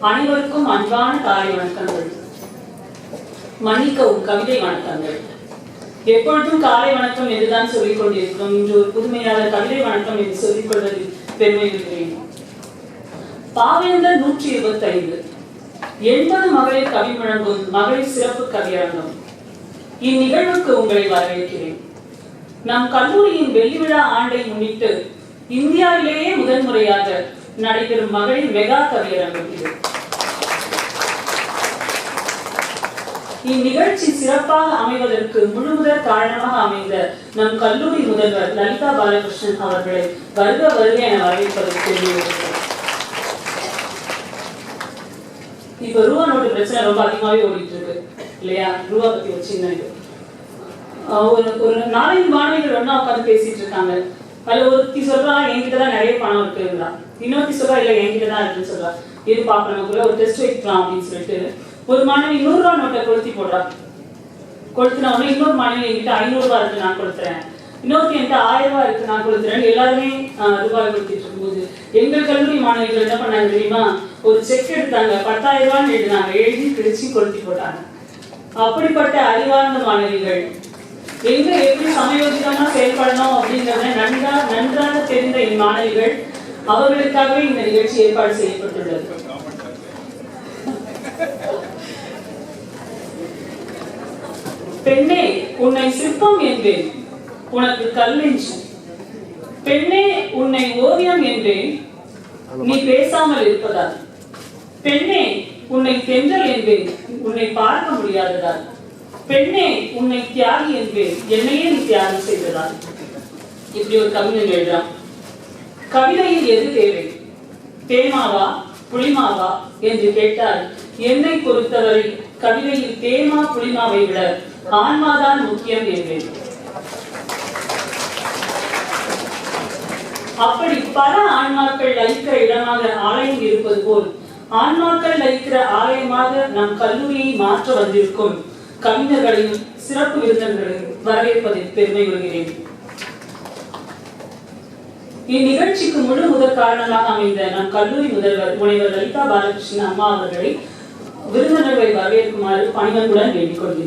அனைவருக்கும் அன்பான காலை வணக்கங்கள். மன்னிக்கவும் கவிதை வணக்கங்கள். எப்பொழுதும் காலை வணக்கம் என்றுதான் சொல்லிக் கொண்டிருக்கிறோம். இன்று ஒரு புதுமையான கவிதை வணக்கம் என்று சொல்லிக் கொள்வதில் பெருமை கொள்கிறேன் பாவேந்தர் நூற்றி இருபத்தி ஐந்து எண்பது மகளிர் கவி வழங்கும் மகளிர் சிறப்பு கவியரங்கம். இந்நிகழ்வுக்கு உங்களை வரவேற்கிறேன். நம் கல்லூரியின் வெள்ளி விழா ஆண்டை முன்னிட்டு இந்தியாவிலேயே முதன்முறையாக நடைபெறும் மகளிர் மெகா கவியரங்கம் இது. இந்நிகழ்ச்சி சிறப்பாக அமைவதற்கு முழுமுதற் காரணமாக அமைந்த நம் கல்லூரி முதல்வர் லலிதா பாலகிருஷ்ணன் அவர்களை வருக வருக என வரவேற்பதற்கு தெரிவித்துள்ளேன் இப்ப ரூபா நோட்டு பிரச்சனை ரொம்ப அதிகமாவே ஓடிட்டு இருக்கு இல்லையா? ரூபா பத்தி ஒரு சின்ன இது ஒரு ஒரு நாலஞ்சு மாணவிகள் ஒன்னா உட்காந்து பேசிட்டு இருக்காங்க. அதுல ஒருத்தி சொல்றா என்கிட்ட தான் நிறைய பணம் இருக்குங்களா இன்னொருத்தி சொல்றா இல்ல என்கிட்ட தான் இருக்குன்னு சொல்றா. எது பாப்போம் ஒரு டெஸ்ட் வைக்கலாம் அப்படின்னு சொல்லிட்டு ஒரு மாணவி நூறு ரூபா நோட்டை கொளுத்தி போடுறா. கொளுத்தின உடனே இன்னொரு மாணவி என்கிட்ட ஐநூறு இருக்கு நான் கொடுத்துறேன் இன்னொருத்தி என்கிட்ட ஆயிரம் ரூபாய் இருக்கு நான் கொடுத்துறேன் எல்லாருமே ரூபாய் கொடுத்துட்டு இருக்கும்போது எங்கள் கல்லூரி மாணவிகள் என்ன பண்ணாங்க தெரியுமா? ஒரு செக் எடுத்தாங்க. பத்தாயிரம் ரூபான்னு எழுதினாங்க. எழுதி பிரிச்சு கொளுத்தி போட்டாங்க. அப்படிப்பட்ட அறிவார்ந்த மாணவிகள் எங்க எப்படி சமயோஜிதமா செயல்படணும் அப்படிங்கறத நன்றா நன்றாக தெரிந்த இம்மாணவிகள் அவர்களுக்காகவே இந்த நிகழ்ச்சி ஏற்பாடு செய்யப்பட்டுள்ளது. பெண்ணே உன்னை சிற்பம் என்பேன். உனக்கு கல்லெஞ்சு பெண்ணே உன்னை ஓவியம் என்றேன் நீ பேசாமல் இருப்பதால். பெண்ணே உன்னை தென்றல் என்பேன். உன்னை பார்க்க முடியாததால். பெண்ணே உன்னை தியாகி என்பேன் என்னையே நீ தியாகம் செய்ததால். இப்படி ஒரு கவிஞன் எழுதுறான் கவிதையில் எது தேவை? தேமாவா புளிமாவா என்று கேட்டால் என்னை பொறுத்தவரை கவிதையில் தேமா புளிமாவை விட ஆன்மாதான் முக்கியம் என்பேன். அப்படி பல ஆன்மாக்கள் லயிக்கிற இடமாக ஆலயம் இருப்பது போல் ஆன்மாக்கள் லயிக்கிற ஆலயமாக நம் கல்லூரியை மாற்ற வந்திருக்கும். கவிஞர்களையும் சிறப்பு விருந்தினர்களையும் வரவேற்பதில் பெருமை கொள்கிறேன் இந்நிகழ்ச்சிக்கு முழு முதற் காரணமாக அமைந்த நம் கல்லூரி முதல்வர் முனைவர் லலிதா பாலகிருஷ்ணன் அம்மா அவர்களை விருந்தினர்களை வரவேற்குமாறு பணிவன்புடன் வேண்டிக் கொள்கின்றேன்.